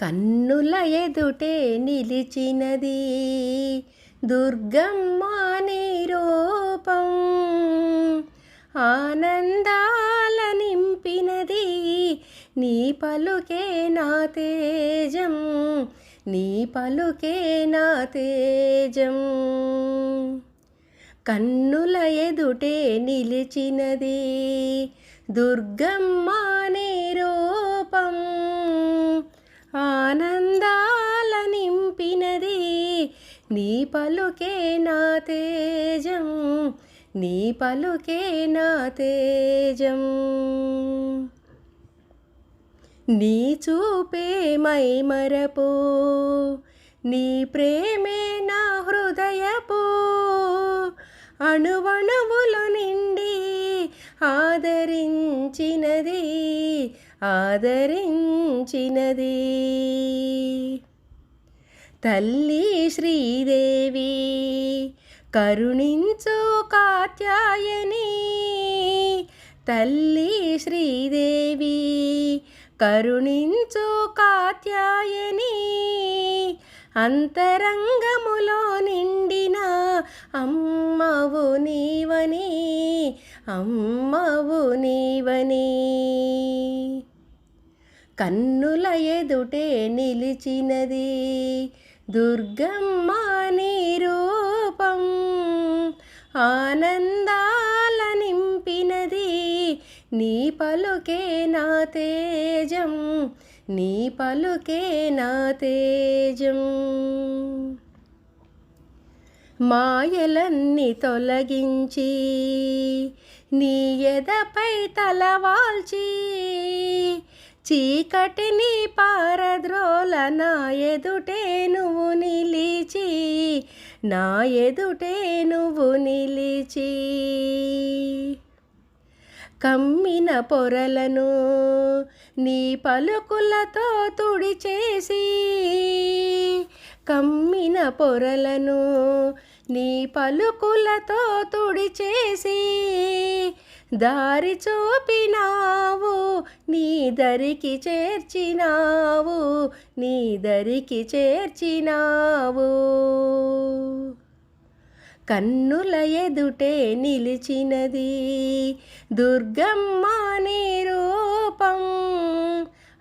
కన్నుల ఎదుటే నిలిచినది దుర్గమ్మ రూపం. ఆనందాల నింపినది నీ పలుకే నా తేజం. నీ పలుకే నా తేజం. కన్నుల ఎదుటే నిలిచినది దుర్గమ్మ నీ రూపం. ఆనందాల నింపినది. నీ పలుకే నా తేజం. నీ పలుకే నా తేజం. నీ చూపే మై మరపు నీ ప్రేమే నా హృదయపు. అణువణువులు నిండి ఆదరించినది. ఆదరించినది. తల్లి శ్రీదేవి కరుణించు కాత్యాయని. తల్లి శ్రీదేవి కరుణించు కాత్యాయని. అంతరంగములో నిండిన అమ్మవు నీవని అమ్మవు నీవని. కన్నుల ఎదుటే నిలిచినది దుర్గమ్మ నీ రూపం ఆనందాల నింపినది నీ పలుకే నా తేజం నీ పలుకే నా తేజం. మాయలన్నీ తొలగించి నీ ఎదపై తలవాల్చి చీకటిని పారద్రోల నా ఎదుటే నువ్వు నిలిచి నా ఎదుటే నువ్వు నిలిచి. కమ్మిన పొరలను నీ పలుకులతో తుడిచేసి కమ్మిన పొరలను నీ పలుకులతో తుడిచేసి దారి చూపినా నీదరికి చేర్చినావు నీదరికి చేర్చినావు. కన్నుల ఎదుటే నిలిచినది దుర్గమ్మ నీ రూపం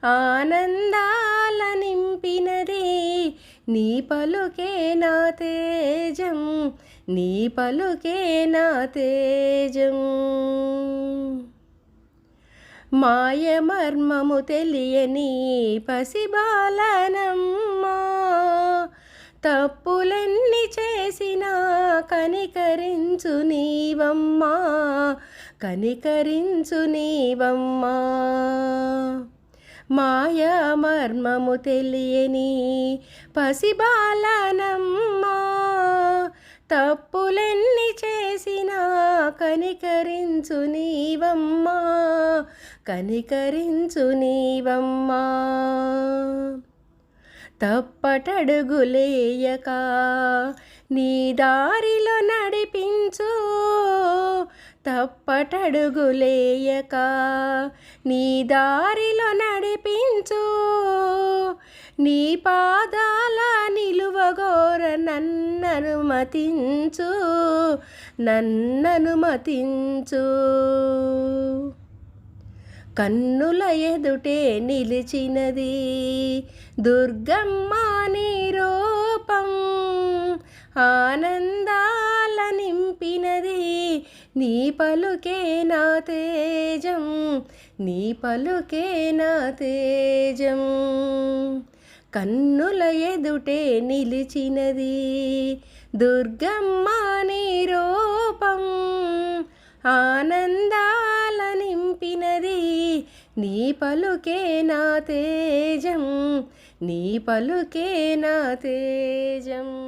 ఆనందాల నింపినది నీ పలుకే నా తేజం నీ పలుకే నా తేజం. మాయమర్మము తెలియని పసిబాలనమ్మా. తప్పులెన్ని చేసినా కనికరించు నీవమ్మా. కనికరించు నీవమ్మా. మాయా మర్మము తెలియని పసిబాలనమ్మా. తప్పులెన్ని చేసినా కనికరించు నీవమ్మా. కనికరించు నీవమ్మా. తప్పటడుగులేయక నీ దారిలో నడిపించు. తప్పటడుగులేయక నీ దారిలో నడిపించు. నీ పాదాల నిలువగోర నన్ననుమతించు నన్ననుమతించు. కన్నుల ఎదుటే నిలిచినది దుర్గమ్మ నీ రూపం ఆనందాల నింపినది నీ పలుకే నా తేజం నీ పలుకే నా తేజం. కన్నుల ఎదుటే నిలిచినది దుర్గమ్మ నీ రూపం ఆనందాల నింపినది. నీ పలుకే నా తేజం. నీ పలుకే నా తేజం.